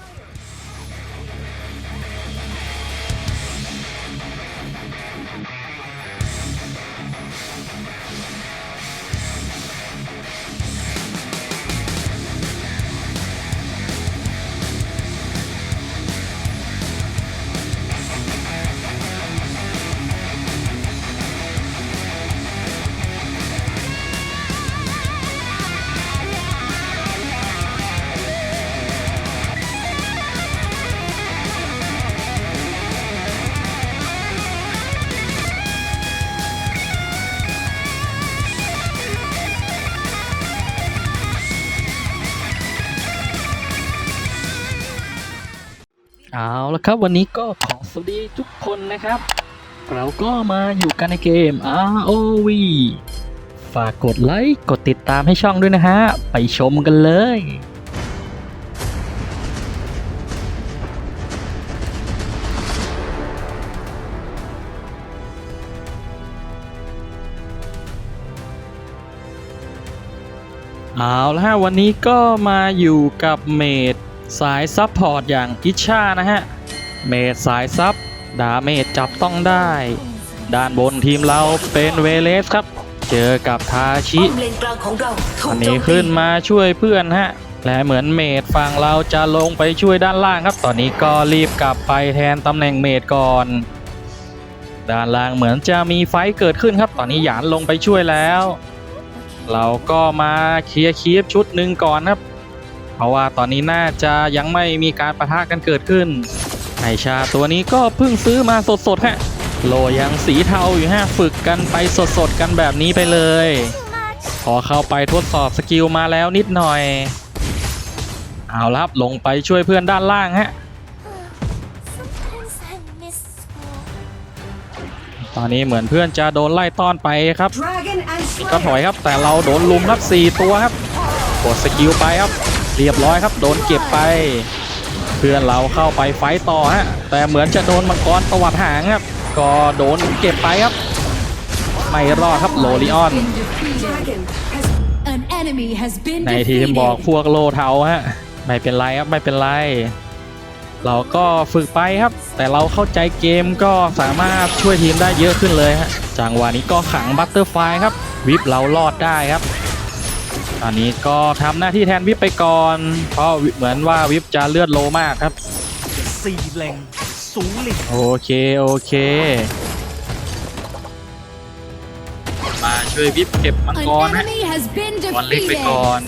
player. เอาละครับวันนี้ก็ขอสวัสดีทุกคนนะครับ เราก็มาอยู่กันในเกม ROV ฝากกดไลค์ กดติดตามให้ช่องด้วยนะฮะ ไปชมกันเลยเอาละฮะวันนี้ก็มาอยู่กับเมด สายซับพอร์ตอย่างอิชานะฮะ เมดสายซับดาเมจจับต้องได้ ด้านบนทีมเราเป็นเวเลสครับ เจอกับทาชิอันนี้ขึ้นมาช่วยเพื่อนฮะ และเหมือนเมดฝั่งเราจะลงไปช่วยด้านล่างครับ ตอนนี้ก็รีบกลับไปแทนตำแหน่งเมดก่อน ด้านล่างเหมือนจะมีไฟเกิดขึ้นครับ ตอนนี้หยานลงไปช่วยแล้ว เราก็มาเคลียร์คีฟชุดหนึ่งก่อนครับ เพราะว่าตอนนี้น่าจะยังไม่มีการประทะกันเกิดขึ้นไอชาตัวนี้ก็เพิ่งซื้อมาสดๆฮะโลยังสีเทาอยู่ฮะฝึกกันไปสดๆกันแบบนี้ไปเลย พอเข้าไปทดสอบสกิลมาแล้วนิดหน่อย เอาละครับลงไปช่วยเพื่อนด้านล่างฮะตอนนี้เหมือนเพื่อนจะโดนไล่ต้อนไปครับก็ถอยครับแต่เราโดนลุมครับ4ตัวครับกดสกิลไปครับ เรียบร้อยครับ โดนเก็บไป เพื่อนเราเข้าไปไฟต่อฮะ แต่เหมือนจะโดนมังกรตวัดหางครับ ก็โดนเก็บไปครับ ไม่รอดครับโลลิออน ในทีมบอกพวกโลเทาฮะ ไม่เป็นไรครับ ไม่เป็นไร เราก็ฝึกไปครับ แต่เราเข้าใจเกมก็สามารถช่วยทีมได้เยอะขึ้นเลยฮะ จังหวะนี้ก็ขังบัตเตอร์ไฟครับ วิปเรารอดได้ครับ ตอนนี้ก็ทำหน้าที่แทนวิปไปก่อน เพราะเหมือนว่าวิปจะเลือดโลมากครับสี่แหล่งสูงหลิกโอเค โอเค มาช่วยวิปเก็บมัง An กรฮะ enemy has been บอลเล็กไป defeated. ก่อน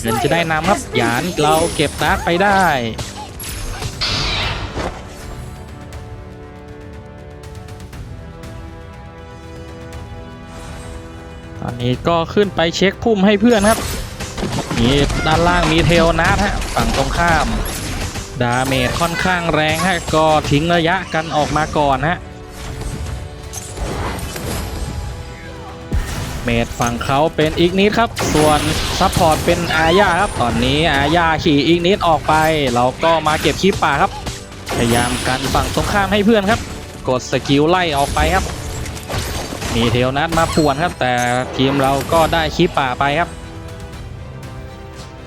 เงินจะได้นำครับหยานเราเก็บดาร์กไปได้ อนนี้ก็ขึ้นไปเช็คพุ่มให้เพื่อนครับนี่ด้านล่างมีเทลนัทฮะฝั่งตรงข้าม ดาเมจค่อนข้างแรงฮะก็ทิ้งระยะกันออกมาก่อนฮะเมดฝั่งเขาเป็นอีกนิดครับ ส่วนซัพพอร์ตเป็นอาญาครับ ตอนนี้อาญาขี่อีกนิดออกไป เราก็มาเก็บคีปป่าครับ พยายามกันฝั่งตรงข้ามให้เพื่อนครับ กดสกิลไล่ออกไปครับ มีเทลนัดมาป่วนครับ แต่ทีมเราก็ได้คีปป่าไปครับ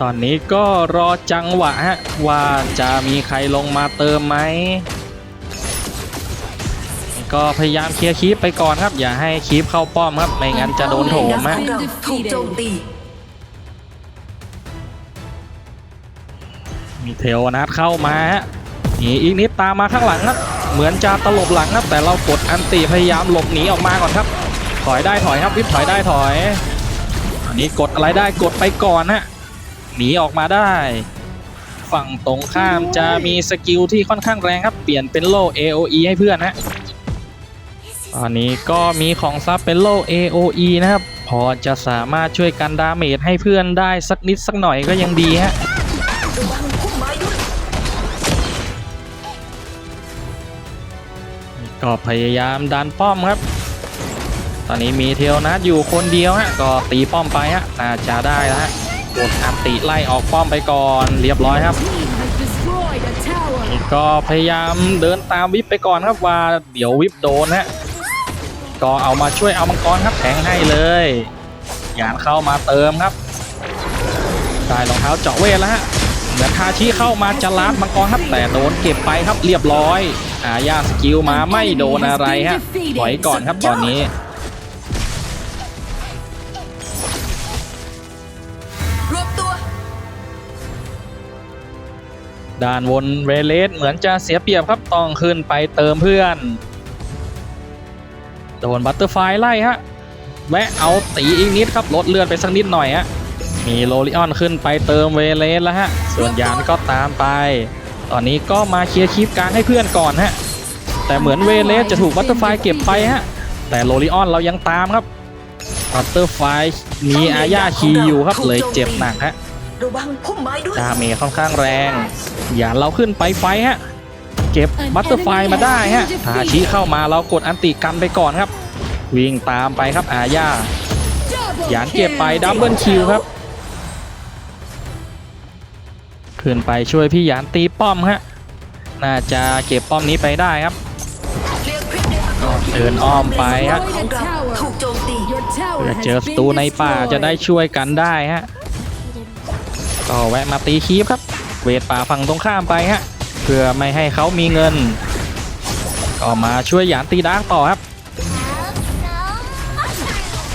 ตอนนี้ก็รอจังหวะฮะว่าจะมีใครลงมาเติมไหมก็พยายามเคลียร์คีปไปก่อนครับ อย่าให้คีปเข้าป้อมครับ ไม่งั้นจะโดนโถมฮะถูกโจมตีมีเทลนัดเข้ามาฮะนี่อีกนิดตามมาข้างหลังครับ เหมือนจะตลบหลังครับ แต่เรากดอันติพยายามหลบหนีออกมาก่อนครับ ถอยได้ถอยครับวิบถอยได้ถอยอันนี้กดอะไรได้กดไปก่อนฮะหนีออกมาได้ ฝั่งตรงข้ามจะมีสกิลที่ค่อนข้างแรงครับ เปลี่ยนเป็นโล่ AOE ให้เพื่อนฮะตอนนี้ก็มีของซับเป็นโล่ AOE นะครับ พอจะสามารถช่วยกันดาเมจให้เพื่อนได้สักนิดสักหน่อยก็ยังดีฮะระก็พยายามดันป้อมครับ ตอนนี้มีเทลนัดอยู่คนเดียวฮะก็ตีป้อมไปฮะน่าจะได้แล้วฮะกดอัติไล่ออกป้อมไปก่อนเรียบร้อยครับก็พยายามเดินตามวิปไปก่อนครับว่าเดี๋ยววิปโดนฮะก็เอามาช่วยเอามังกรครับแทงให้เลยหยานเข้ามาเติมครับได้รองเท้าเจาะเวทแล้วฮะเหมือนทาชิเข้ามาจะลาดมังกรครับแต่โดนเก็บไปครับเรียบร้อยอาญาสกิลมาไม่โดนอะไรฮะถอยก่อนครับตอนนี้ ด้านวนเวเลสเหมือนจะเสียเปรียบครับต้องขึ้นไปเติมเพื่อน โดนบัตเตอร์ไฟไล่ฮะแวะเอาตีอีกนิดครับลดเลือดไปสักนิดหน่อยฮะมีโรลิออนขึ้นไปเติมเวเลสแล้วฮะส่วนยานก็ตามไป ตอนนี้ก็มาเคลียร์คลิปกลางให้เพื่อนก่อนฮะแต่เหมือนเวเลสจะถูกบัตเตอร์ไฟเก็บไปฮะแต่โรลิออนเรายังตามครับบัตเตอร์ไฟมีอาญาคีอยู่ครับเลยเจ็บหนักฮะ ระวังพุ่มไม้ด้วยดาเมจค่อนข้างแรง อย่าเราขึ้นไปไฟฮะ เก็บบัตเตอร์ไฟมาได้ฮะทาชิเข้ามาเรากดอันติกันไปก่อนครับ วิ่งตามไปครับอาญา Double หยานเก็บไปดับเบิลคิวครับ ขึ้นไปช่วยพี่หยานตีป้อมฮะ น่าจะเก็บป้อมนี้ไปได้ครับเรียกพริกในอากาศเดินอ้อมไปฮะของเราถูกโจมตี Your เพื่อ tower เจอ has ศัตรู been ในป่าจะได้ destroyed. ช่วยกันได้ฮะ ก็แวะมาตีคีปครับ เวทป่าฝั่งตรงข้ามไปฮะเพื่อไม่ให้เขามีเงิน ก็มาช่วยหยานตีดาร์กต่อครับ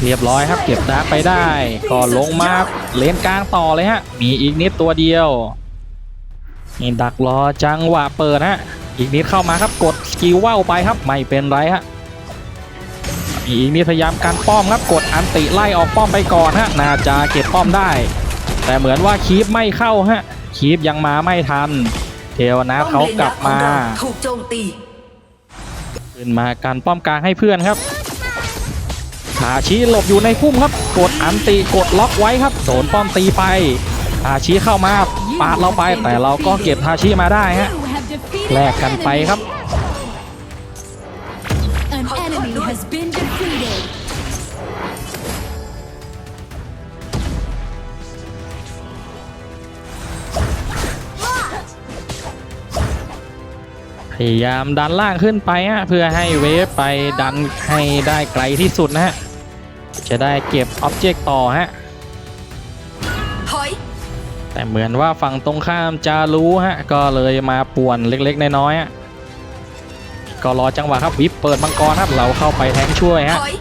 เรียบร้อยครับ เก็บดาร์กไปได้ก็ลงมาเลนกลางต่อเลยฮะ มีอีกนิดตัวเดียวนี่ดักรอจังหวะเปิดฮะอีกนิดเข้ามาครับกดสกิลว่าวไปครับไม่เป็นไรฮะมีอีกนิดพยายามการป้อมครับกดอันติไล่ออกป้อมไปก่อนฮะน่าจะเก็บป้อมได้ แต่เหมือนว่าคีปไม่เข้าฮะ คีปยังมาไม่ทัน เทวนะเขากลับมาป้อเลนดักของเรถูกโจมตี ขึ้นมาการป้อมกลางให้เพื่อนครับทาชิหลบอยู่ในพุ่มครับ กดอันติกดล็อกไว้ครับโดนป้อมตีไปทาชิเข้ามาปาดเราไปแต่เราก็เก็บทาชิมาได้ฮะ You have defeated แลกกันไปครับ พยายามดันล่างขึ้นไปฮะเพื่อให้เวฟไปดันให้ได้ไกลที่สุดนะฮะ จะได้เก็บอ็อบเจกต์ต่อฮะถอยแต่เหมือนว่าฝั่งตรงข้ามจะรู้ฮะ ก็เลยมาป่วนเล็กๆน้อยๆฮะก็รอจังหวะครับวิปเปิดมังกรครับเราเข้าไปแทงช่วยถฮะอย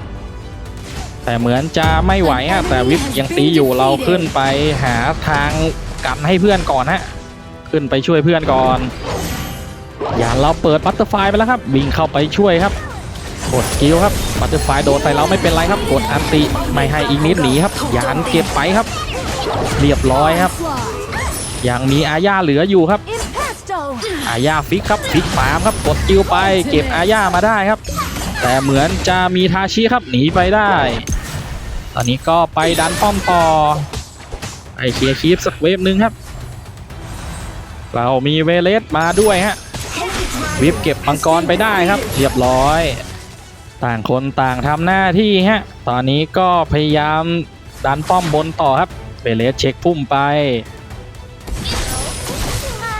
แต่เหมือนจะไม่ไหวฮะแต่วิปยังตีอยู่เราขึ้นไปหาทางกันให้เพื่อนก่อนฮะขึ้นไปช่วยเพื่อนก่อนอ ย่าเราเปิดบัตเตอร์ไฟไปแล้วครับ วิ่งเข้าไปช่วยครับกดกิลครับบัตเตอร์ไฟโดนใส่เราไม่เป็นไรครับกดอันติไม่ให้อีกนิดหนีครับยานเก็บไปครับ เรียบร้อยครับยังมีอาญาเหลืออยู่ครับ อาญาฟิกครับฟิกฟามครับกดกิลไป เก็บอาญามาได้ครับ แต่เหมือนจะมีทาชิครับหนีไปได้ ตอนนี้ก็ไปดันป้อมต่อไปเคลียร์คีปสักเวฟหนึ่งครับ เรามีเวเลสมาด้วยฮะ วิบเก็บมังกรไปได้ครับ เรียบร้อย ต่างคนต่างทำหน้าที่ฮะ ตอนนี้ก็พยายามดันป้อมบนต่อครับเวเลสเช็คพุ่มไป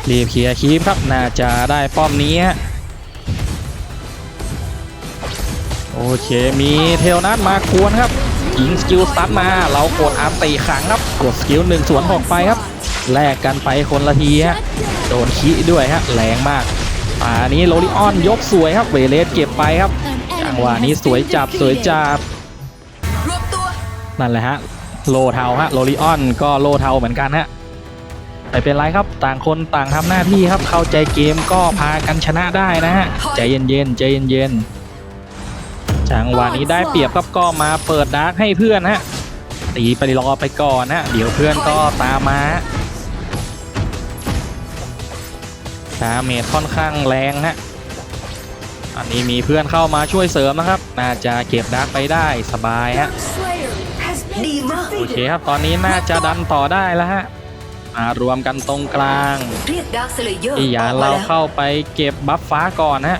รีบเคลียร์คีปครับ น่าจะได้ป้อมนี้ฮะโอเค มีเทลนัทมาควรครับยิงสกิลสตันมา เรากดอันตีขังครับ กดสกิลหนึ่งสวนออกไปครับ แลกกันไปคนละทีฮะ โดนขี้ด้วยฮะ แรงมาก ป่านี้โรลิออนยกสวยครับเวเลสเก็บไปครับจังหวะนี้สวยจับสวยจับนั่นแหละฮะโลเทาฮะโรลิออนก็โลเทาเหมือนกันฮะไม่เป็นไรครับต่างคนต่างทำหน้าที่ครับเข้าใจเกมก็พากันชนะได้นะฮะใจเย็นๆใจเย็นๆจังหวะนี้ได้เปรียบครับก็มาเปิดดาร์กให้เพื่อนฮะตีไปรอไปก่อนฮะเดี๋ยวเพื่อนก็ตามมา ดาเมจค่อนข้างแรงฮะอันนี้มีเพื่อนเข้ามาช่วยเสริมนะครับ น่าจะเก็บดาร์กไปได้สบายฮะ Slayer has been ดีมากโอเคครับตอนนี้น่าจะดันต่อได้แล้วฮะมารวมกันตรงกลางเรียกดาร์คสเลเยอร์ที่ยาออกมาเราแล้วเข้าไปเก็บบัฟฟ้าก่อนฮะ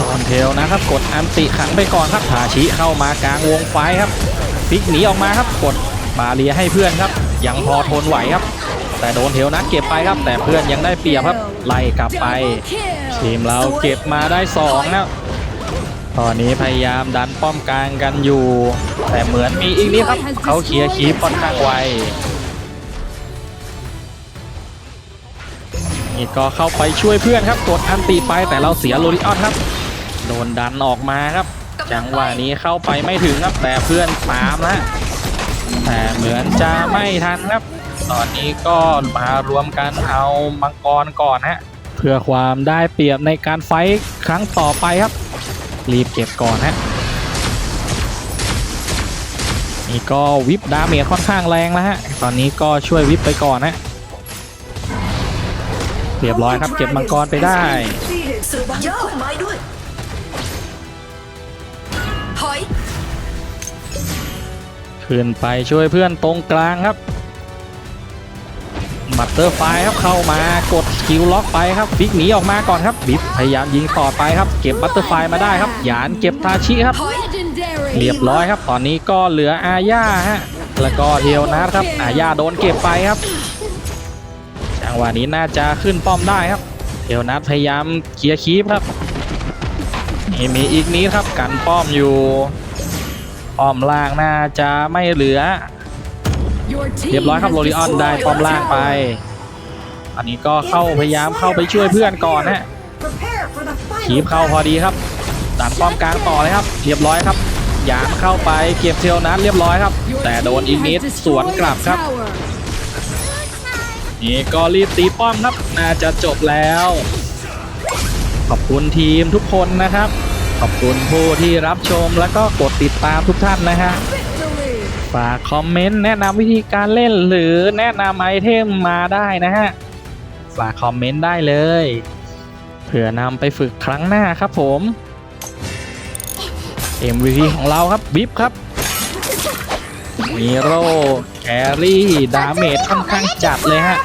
ตอนเทลนะครับกดอันติขังไปก่อนครับทาชิเข้ามากลางวงไฟครับพลิกหนีออกมาครับกดบาเรียให้เพื่อนครับ ยังพอทนไหวครับ แต่โดนเทวนะเก็บไปครับ แต่เพื่อนยังได้เปรียบครับไล่กลับไป ทีมเราเก็บมาได้2แล้วตอนนี้พยายามดันป้อมกลางกันอยู่ แต่เหมือนมีอีกนี้ครับ เขาเคลียร์คีปค่อนข้างไวนี่ก็เข้าไปช่วยเพื่อนครับกดอันตีไปแต่เราเสียโรลิออนครับ โดนดันออกมาครับ จังหวะนี้เข้าไปไม่ถึงครับแต่เพื่อนสามนะแต่เหมือนจะไม่ทันครับ ตอนนี้ก็มารวมกันเอามังกรก่อนฮะเพื่อความได้เปรียบในการไฟท์ครั้งต่อไปครับ รีบเก็บก่อนฮะนี่ก็วิปดาเมจค่อนข้างแรงแล้วฮะตอนนี้ก็ช่วยวิปไปก่อนฮะเรียบร้อยครับเก็บมังกรไปได้สุดยอดไม้ด้วยถอยขึ้นไปช่วยเพื่อนตรงกลางครับ บัตเตอร์ไฟครับเข้ามากดสกิลล็อกไปครับบิ๊กหนีออกมาก่อนครับบิ๊กพยายามยิงต่อไปครับ เก็บบัตเตอร์ไฟมาได้ครับหยานเก็บทาชิครับ เรียบร้อยครับ ตอนนี้ก็เหลืออาญาฮะแล้วก็เทียวนัทครับอาญาโดนเก็บไปครับจังหวะนี้น่าจะขึ้นป้อมได้ครับเทียวนัทพยายามเคลียร์คีปครับนี่มีอีกนี้ครับกันป้อมอยู่ป้อมล่างน่าจะไม่เหลือ เรียบร้อยครับ has โรลิออนได้ destroyed ป้อม a ล่างไป tower. อันนี้ก็เข้าพยายามเข้าไปช่วยเพื่อนก่อนฮะคีบเข้าพอดีครับดันป้อมกลางต่อเลยครับเรียบร้อยครับยามเข้าไปเก็บเทลนัทเรียบร้อยครับ Your แต่โดน team อีก has นิดสวน destroyed กลับ a ครับ tower. นี่ก็รีบตีป้อมครับน่าจะจบแล้ว ขอบคุณทีมทุกคนนะครับ ขอบคุณผู้ที่รับชมแล้วก็กดติดตามทุกท่านนะฮะ Victory. ฝากคอมเมนต์แนะนำวิธีการเล่นหรือแนะนำไอเทมมาได้นะฮะ ฝากคอมเมนต์ได้เลย เผื่อนำไปฝึกครั้งหน้าครับผม MVP ของเราครับบิฟครับมีโร่แครี่ดาเมจค่อนข้างจัดเลยฮะ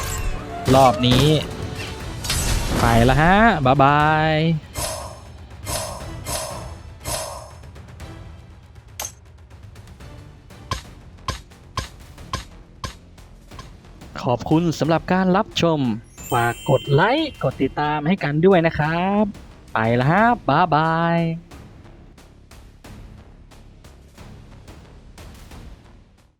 รอบนี้ ไปแล้วฮะ บ๊ายบาย ขอบคุณสำหรับการรับชม ฝากกดไลค์ กดติดตามให้กันด้วยนะครับ ไปแล้วฮะบ๊ายบาย